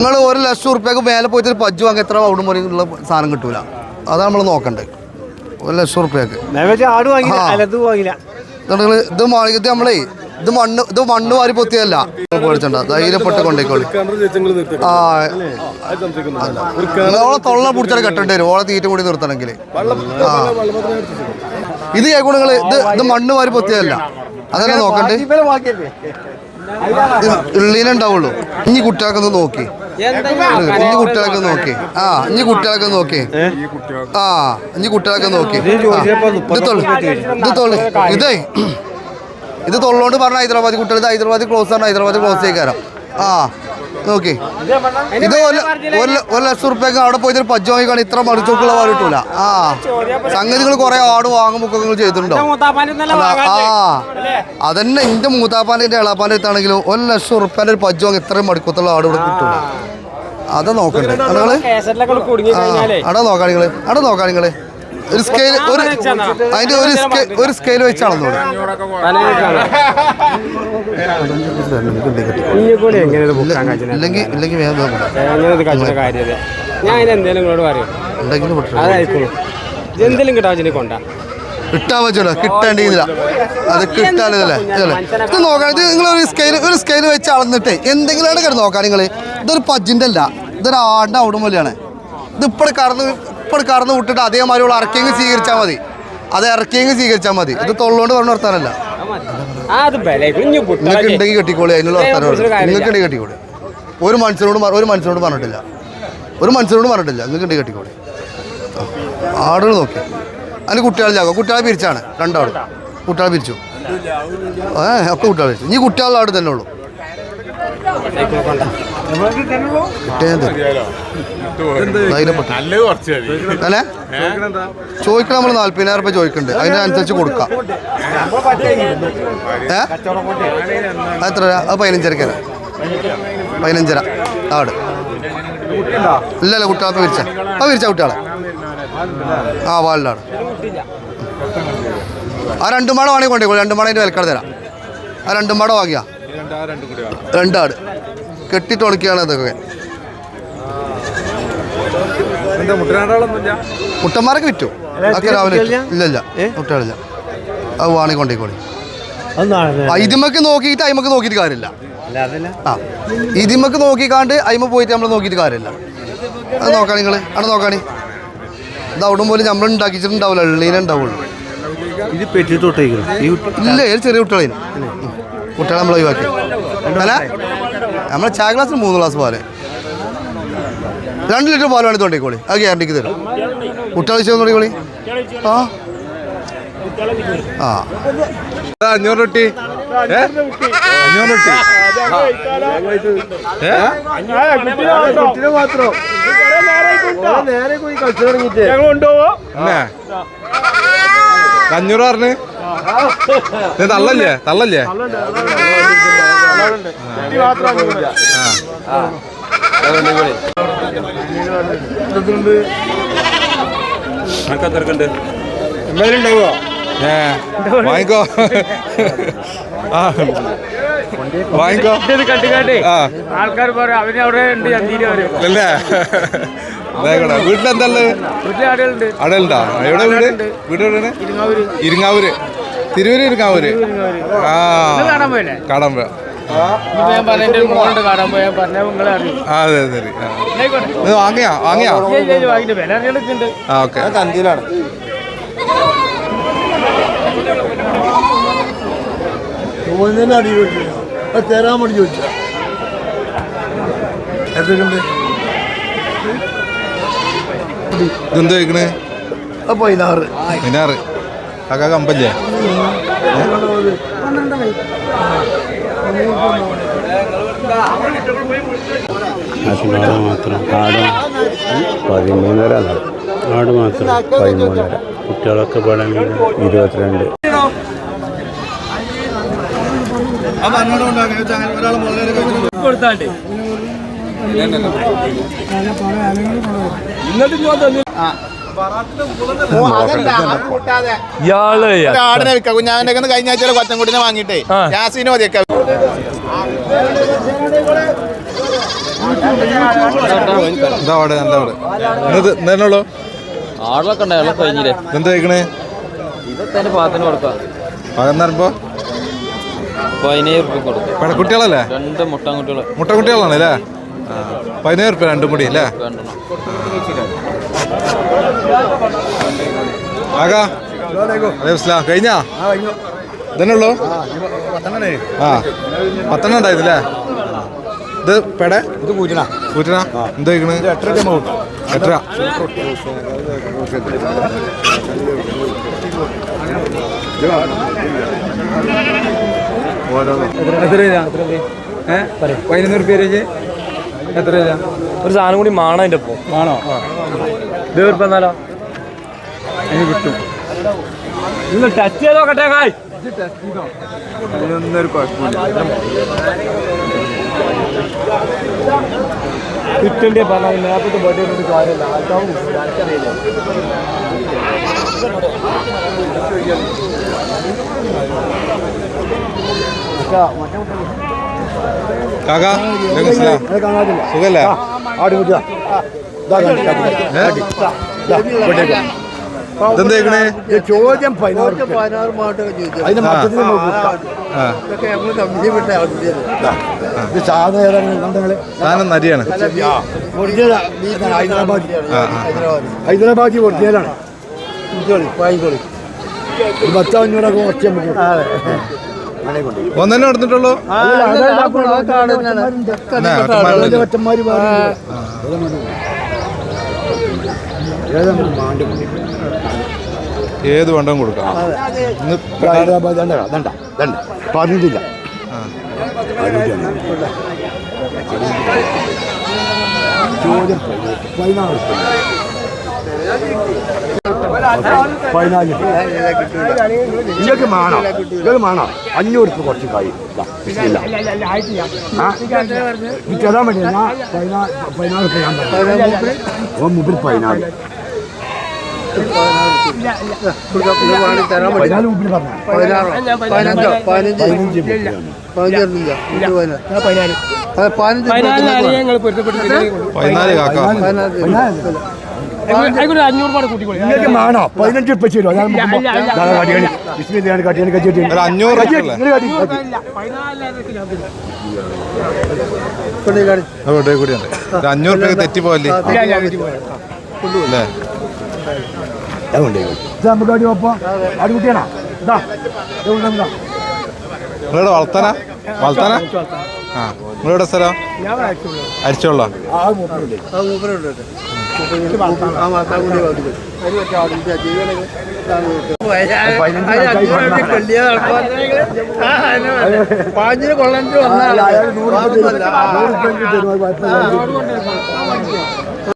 നിങ്ങൾ ഒരു ലക്ഷം ഉറുപ്പ്യക്ക് മേലെ പോയിട്ട് പജ്ജു വാങ്ങി എത്ര അവിടെ മുറിയുള്ള സാധനം കിട്ടൂല. അതാണ് നമ്മൾ നോക്കണ്ടത്. ഒരു ലക്ഷം ഉറുപ്പ്യക്ക്. നിങ്ങൾ ഇത് മാളികത്തി നമ്മളേ ഇത് മണ്ണ് ഇത് മണ്ണ് വാരി പൊത്തിയല്ല പേടിച്ചണ്ട ധൈര്യപ്പെട്ട് കൊണ്ടേക്കോളി. ആ ഓളെ തൊള്ള പിടിച്ചാൽ കെട്ടേണ്ടി വരും. ഓളെ തീറ്റ കൂടി നിർത്തണമെങ്കിൽ ആ. ഇത് കേൾക്കൂ നിങ്ങൾ ഇത് ഇത് മണ്ണ് വാരി പൊത്തിയല്ല അതല്ല നോക്കണ്ടേ? ഉള്ളിനുണ്ടാവുള്ളൂ ഇനി കുട്ടികൾക്കൊന്ന് നോക്കി. ഇനി കുട്ടികളൊക്കെ നോക്കി. ആ ഇനി കുട്ടികളൊക്കെ നോക്കി. ആ ഇനി കുട്ടികളൊക്കെ നോക്കി. ഇത് തൊള്ളു. ഇത് തൊള്ളു. ഇതേ ഇത് തൊള്ളോണ്ട് പറഞ്ഞ ഹൈദരാബാദ് കുട്ടികൾ ഇത് ഹൈദരാബാദ് ക്ലോസ് ആണ്. ഹൈദരാബാദ് ക്ലോസ് ചെയ്യിക്കാരം ആ നോക്കി. ഇത് ഒരു ലക്ഷം റുപ്യക്ക് അവിടെ പോയിട്ട് പജ്ജ് വാങ്ങിക്കാണ്. ഇത്ര മറിച്ചോക്കുള്ള പാട് കിട്ടൂല. ആ. സംഗതികൾ കുറെ ആട് വാങ്ങുമ്പോൾ നിങ്ങൾ ചെയ്തിട്ടുണ്ടോ? ആ. അതന്നെ എന്റെ മൂത്താപ്പാന്റെ എന്റെ എളാപ്പാന്റെ അടുത്താണെങ്കിലും ഒരു ലക്ഷം ഉറുപ്പ്യാന്റെ ഒരു പജ്ജ് വാങ്ങി ഇത്രയും മടിക്കത്തുള്ള ആട് ഇവിടെ കിട്ടൂല. അത് നോക്കണ്ടേ. നിങ്ങൾ? നോക്കാണിങ്ങൾ അടാ അവിടെ ഒരു സ്കെയിൽ ഒരു അതിന്റെ ഒരു ഒരു സ്കെയിൽ വെച്ചാണെന്നോ കാഴ്ച ഇല്ലെങ്കിൽ ഞാൻ എന്തേലും നിങ്ങളോട് പറയും. അതായിരിക്കും. എന്തെങ്കിലും കിട്ടാൻ കൊണ്ടാ. കിട്ടാൻ പറ്റൂല കിട്ടേണ്ടിയില്ല. അത് കിട്ടാനില്ല ഇത് ഇത് നിങ്ങൾ ഒരു സ്കെയിൽ ഒരു സ്കെയിൽ വെച്ച് അളന്നിട്ട് എന്തെങ്കിലും അവിടെ കിടന്ന് നോക്കാം നിങ്ങൾ. ഇതൊരു പജിന്റെ അല്ല ഇതൊരു ആടിന്റെ ഔടുമ്പോലെയാണ് ഇത് ഇപ്പോൾ കടന്ന് ഇപ്പോൾ കടന്ന് വിട്ടിട്ട് അതേമാതിരി ഉള്ള ഇറക്കിയെങ്കിൽ സ്വീകരിച്ചാൽ മതി. അത് ഇറക്കിയെങ്കിൽ സ്വീകരിച്ചാൽ മതി. ഇത് തൊള്ളോണ്ട് പറഞ്ഞ വർത്താനല്ല. നിങ്ങൾക്ക് ഉണ്ടെങ്കിൽ കെട്ടിക്കോളി അതിനുള്ള വർത്താനം കുറിച്ചൊരു നിങ്ങൾക്ക് ഉണ്ടെങ്കിൽ കെട്ടിക്കോളി. ഒരു മനുഷ്യനോട് ഒരു മനുഷ്യനോട് പറഞ്ഞിട്ടില്ല. ഒരു മനുഷ്യനോട് പറഞ്ഞിട്ടില്ല. നിങ്ങൾക്ക് ഉണ്ടെങ്കിൽ കെട്ടിക്കോളി. ആടുകൾ നോക്കി. അതിന് കുട്ടികളെ ചാക്കോ. കുട്ടികളെ പിരിച്ചാണ്. രണ്ടാളും. കുട്ടികളെ പിരിച്ചു. ഏ ഒക്കെ കുട്ടികളെ പിരിച്ചു. നീ കുട്ടികളുടെ ആട് തന്നെ ഉള്ളൂ കിട്ടിയത് ധൈര്യപ്പെട്ടു നല്ല കുറച്ച് മതി ചോദിക്കണം നമ്മൾ നാല്പതിനായിരം രൂപ ചോദിക്കുന്നുണ്ട് അതിനനുസരിച്ച് കൊടുക്കാം ഏ എത്ര? അത് പതിനഞ്ചരക്കര പതിനഞ്ചര ആട് ഇല്ലല്ല ഇല്ല കുട്ടികളെ വിരിച്ച ആ വിരിച്ച കുട്ടികളെ ആ വാളിലാണ് ആ രണ്ടു മാടം വാങ്ങി കൊണ്ടേക്കോ രണ്ടു മാടം അതിന്റെ വിലക്കാട് തരാം ആ രണ്ടു മാടം വാങ്ങിയാ രണ്ടാട് കെട്ടിട്ട് അതൊക്കെ. ഇതൊക്കെ മുട്ടന്മാരൊക്കെ വിറ്റു. അതൊക്കെ രാവിലെ. ഇല്ല ഇല്ല മുട്ടകളില്ല അത് വാണിക്കൊണ്ടേക്കോളി. ഇതിമ്മക്ക് നോക്കിയിട്ട് അയിമക്ക് നോക്കിയിട്ട് കാര്യമില്ല. ആ ഇതിമക്ക് നോക്കിക്കാണ്ട് അയിമ പോയിട്ട് നമ്മൾ നോക്കിയിട്ട് കാര്യമില്ല. അത് നോക്കാണി നിങ്ങൾ അവിടെ നോക്കാണി. ഇത് അവിടെ പോലും നമ്മൾ ഉണ്ടാക്കിച്ചിട്ടുണ്ടാവില്ല. ഉള്ളീനെ ഉണ്ടാവുള്ളൂ. ഇത് പെറ്റി തൊട്ടേക്കും ഇല്ല ഏത് ചെറിയ കുട്ടികളെ കുട്ടികളെ നമ്മൾ ഒഴിവാക്കി. അല്ല? നമ്മളെ ചായ ഗ്ലാസ്സിന് മൂന്ന് ഗ്ലാസ് പാൽ. രണ്ട് ലിറ്റർ പാൽ വേണ്ടി തോണ്ടിക്കോളി. അത് ഗ്യാരണ്ടിക്ക് തരും. കുട്ടികളിച്ച് തോണ്ടിക്കോളി. ആ. ആ. അഞ്ഞൂറ് റൊട്ടി. ഏ? അഞ്ഞൂറ് റൊട്ടി. ഏ? എന്നെ? അഞ്ഞൂറ് പറഞ്ഞ്? തള്ളല്ലേ? തള്ളല്ലേ? വാങ്ങിക്കോ. വാങ്ങിക്കോ. ആൾക്കാർ പറയും അവിടെ ഉണ്ട് അല്ലേ വീട്ടിലെന്തല്ലേ അടലുണ്ടാ എവിടെ വീട്? വീട് എവിടെയാണ്? ഇരുങ്ങാവൂര്. തിരുവരൂർ തിരുവൂര് ഇരിങ്ങാവൂര്. ആ. കാണാൻ ഞാൻ പറഞ്ഞ എന്റെ മോളുണ്ട് കാണാൻ പോയാ പറഞ്ഞ നിങ്ങളെ അറിയും. ആ അതെ ശരി ആ. ആയിക്കോട്ടെ. ഇത് വാങ്ങിയാ? വാങ്ങിയാ? വാങ്ങിട്ട് വില അറിഞ്ഞെടുക്കുന്നുണ്ട് ആ ഓക്കെ. കന്തിയിലാണ്. അടി ചോദിച്ചില്ല അത് തരാൻ വേണ്ടി ചോദിച്ച. എന്തൊക്കെയുണ്ട്? ഇതെന്ത് കഴിക്കണേ അത് പതിനാറ്. മിനാറ് കാക്ക കമ്പല്ലേ ആട് മാത്രം. ആട് പതിമൂന്നര ആട് മാത്രം പതിമൂന്നര. കുട്ടികളൊക്കെ വേണമെങ്കിൽ ഇരുപത്തിരണ്ട്. കൊടുത്താണ്ട് ഇയാൾ ആടിനെ വിൽക്കാം. കുഞ്ഞാവിന്റെ ഒക്കെ കഴിഞ്ഞ ആഴ്ച കൊച്ചൻകുട്ടിനെ വാങ്ങിയിട്ടേ. യാസിനെ മതിയൊക്കെ. എന്താ അവിടെ എന്താ അവിടെ. ഇന്നത് എന്താണുള്ളൂ ആടിലൊക്കെ ഉണ്ടായാലും കഴിഞ്ഞില്ലേ? എന്താ കഴിക്കണേ ഇതൊക്കെ അതിന്റെ പാത്തിന് കൊടുക്കാം. പകർന്ന് പറയുമ്പോ പതിനേഴ് റുപ്യ കൊടുക്കാം പെടക്കുട്ടികളല്ലേ രണ്ട് മുട്ടക്കുട്ടികളാണ് അല്ലേ? പതിനേഴ് റുപ്യ രണ്ടും കൂടി അല്ലേ? രണ്ടെണ്ണം ആകാ. അലൈഹി സ്ലാം കഴിഞ്ഞാ? ഇതന്നെ ഉള്ളൂ ആ പത്തെണ്ണം ഉണ്ടായിരുന്നില്ലേ? ഇത് പെട? ഇത് കൂറ്റണ കൂറ്റണ എന്താ കഴിക്കണ് എട്ടര. എത്ര രൂപ? പതിനൊന്നൂറ് പേര് എത്ര ഒരു സാധനം കൂടി മാണോ അതിന്റെ ഒപ്പം. ആണോ ഇത് റുപ്യ എന്നാലോ? അതിന് കിട്ടും. ഇന്ന് ടച്ച് ചെയ്ത് നോക്കട്ടെ കായ് അതിനൊന്നും ഒരു കുഴപ്പമില്ല. കിട്ടണ്ടേ പറഞ്ഞാൽ നേരത്തെ ബർത്ത്ഡേ കാര്യമില്ല. ആൾക്കാവും ആൾക്കറിയില്ല കാക്കാ സുഖല്ലേ? ആട് കൂട്ടുക ഏ? ഇതെന്താ കഴിക്കണേ ചോദ്യം പതിനാറ് അതിന്റെ മൊത്തത്തിൽ നമുക്ക് കൊടുക്കാം. ആ. ദാ, ഇത് സാധനം ഏതാണ് കണ്ടങ്ങൾ സാധനം നരിയാണ്. ഒറിജിനൽ ഹൈദരാബാദ്? ഒറിജിനലാണ്. ഒരു പത്തോ അഞ്ഞൂറൊക്കെ കുറച്ച് നമുക്ക് ഒന്നെ കൊടുത്തിട്ടുള്ളൂ എന്നാ, ഒറ്റന്മാരുള്ളത്. ഒറ്റന്മാര് ഏത് വണ്ടം കൊടുക്കാം? ആ. ചോദ്യം പതിനാറ്. പതിനാല്. നിങ്ങൾക്ക് മാണോ? നിങ്ങൾക്ക് മാണോ? അഞ്ഞൂറ് ഉറുപ്പ് കുറച്ച് കായി ഇല്ല എനിക്ക് തരാൻ പതിനാല് ഞാൻ പതിനാല് പതിനാല് ഞാൻ ഓ മുമ്പിൽ പതിനാല്. പതിനാല് മുമ്പിൽ പറഞ്ഞു? പതിനഞ്ച്. പതിനാല്. നിങ്ങൾക്ക് പതിനഞ്ച് ഞാൻ കാട്ടിയാണ് കാട്ടിയാണ് അഞ്ഞൂറ്? അവിടെ അഞ്ഞൂറ് രൂപ തെറ്റിപ്പോയല്ലേ? അല്ലേ നമുക്ക് അടി ഒപ്പം. അടി കുട്ടിയാണോ? ഇതാ. ഇത് കൊണ്ടുവന്ന് ഇതാ. നിങ്ങളുടെ വളർത്താനാ? വളർത്താനാ? ആ. നിങ്ങളുടെ സ്ഥലം അരിച്ചോളാ പാഞ്ഞിന് കൊള്ളാൻ അയാൾ